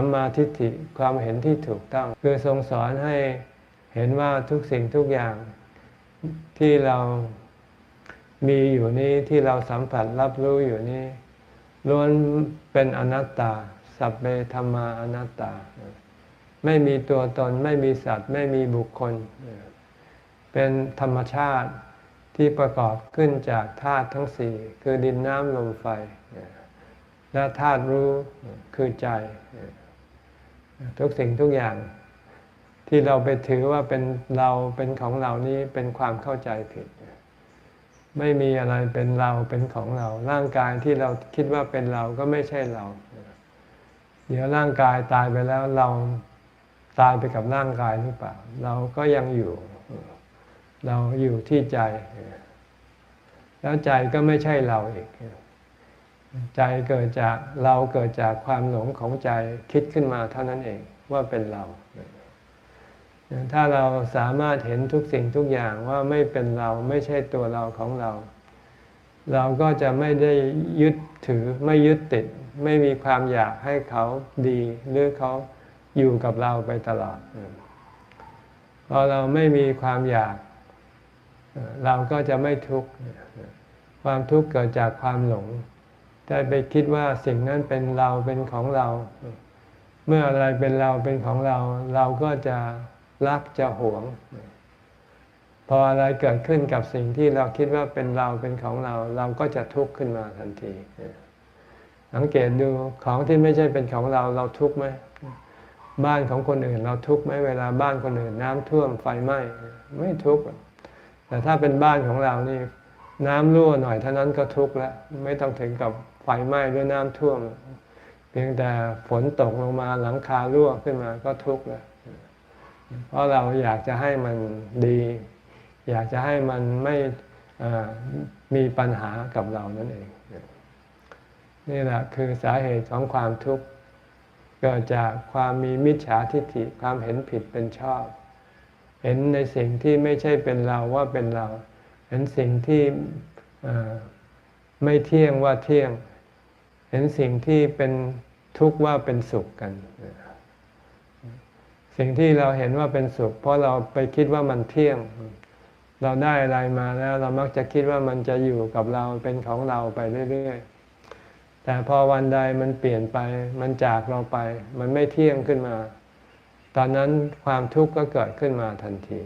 สัมมาทิฏฐิความเห็นที่ถูกต้อง คือทรงสอนให้เห็นว่าทุกสิ่งทุกอย่างที่เรามีอยู่นี้ที่เราสัมผัสรับรู้อยู่นี้ล้วนเป็นอนัตตา สัพเพธรรมาอนัตตา ไม่มีตัวตนไม่มีสัตว์ ไม่มีบุคคล เป็นธรรมชาติที่ประกอบขึ้นจากธาตุทั้งสี่คือดินน้ำลมไฟ และธาตุรู้คือใจ ทุกสิ่งทุกอย่างที่เราไปถือว่าเป็นเราเป็นของเรานี้เป็นความเข้าใจผิด ไม่มีอะไรเป็นเราเป็นของเรา ร่างกายที่เราคิดว่าเป็นเราก็ไม่ใช่เรา เดี๋ยวร่างกายตายไปแล้วเราตายไปกับร่างกายหรือเปล่า เราก็ยังอยู่ เราอยู่ที่ใจ แล้วใจก็ไม่ใช่เราอีก ใจเกิดจากเราเกิดจากความหลงของใจคิดขึ้นมาเท่านั้นเองว่าเป็นเรา ถ้าเราสามารถเห็นทุกสิ่งทุกอย่างว่าไม่เป็นเราไม่ใช่ตัวเราของเรา เราก็จะไม่ได้ยึดถือไม่ยึดติด ไม่มีความอยากให้เขาดีหรือเขาอยู่กับเราไปตลอดพอเราไม่มีความอยาก เราก็จะไม่ทุกข์ความทุกข์เกิดจากความหลง ได้ไปคิดว่าสิ่งนั้นเป็นเราเป็นของเรา เมื่ออะไรเป็นเราเป็นของเรา เราก็จะรักจะหวง พออะไรเกิดขึ้นกับสิ่งที่เราคิดว่าเป็นเราเป็นของเรา เราก็จะทุกข์ขึ้นมาทันทีสังเกตดูของที่ไม่ใช่เป็นของเราเราทุกข์ไหมบ้านของคนอื่นเราทุกข์ไหมเวลาบ้านคนอื่นน้ำท่วมไฟไหม้ไม่ทุกข์แต่ถ้าเป็นบ้านของเรานี่น้ำรั่วหน่อยเท่านั้นก็ทุกข์แล้ว ไม่ต้องถึงกับ ฟไหม้ด้วยน้ำท่วม เพียงแต่ฝนตกลงมาหลังคารั่วขึ้นมาก็ทุกข์แล้วเพราะเราอยากจะให้มันดี อยากจะให้มันไม่มีปัญหากับเรานั่นเอง นี่แหละคือสาเหตุของความทุกข์เกิดจากความมีมิจฉาทิฏฐิความเห็นผิดเป็นชอบ เห็นในสิ่งที่ไม่ใช่เป็นเราว่าเป็นเรา เห็นสิ่งที่ไม่เที่ยงว่าเที่ยง เห็นสิ่งที่เป็นทุกข์ว่าเป็นสุขกัน สิ่งที่เราเห็นว่าเป็นสุข เพราะเราไปคิดว่ามันเที่ยง เราได้อะไรมาแล้ว เรามักจะคิดว่ามันจะอยู่กับเราเป็นของเราไปเรื่อยๆ แต่พอวันใดมันเปลี่ยนไป มันจากเราไป มันไม่เที่ยงขึ้นมา ตอนนั้นความทุกข์ก็เกิดขึ้นมาทันที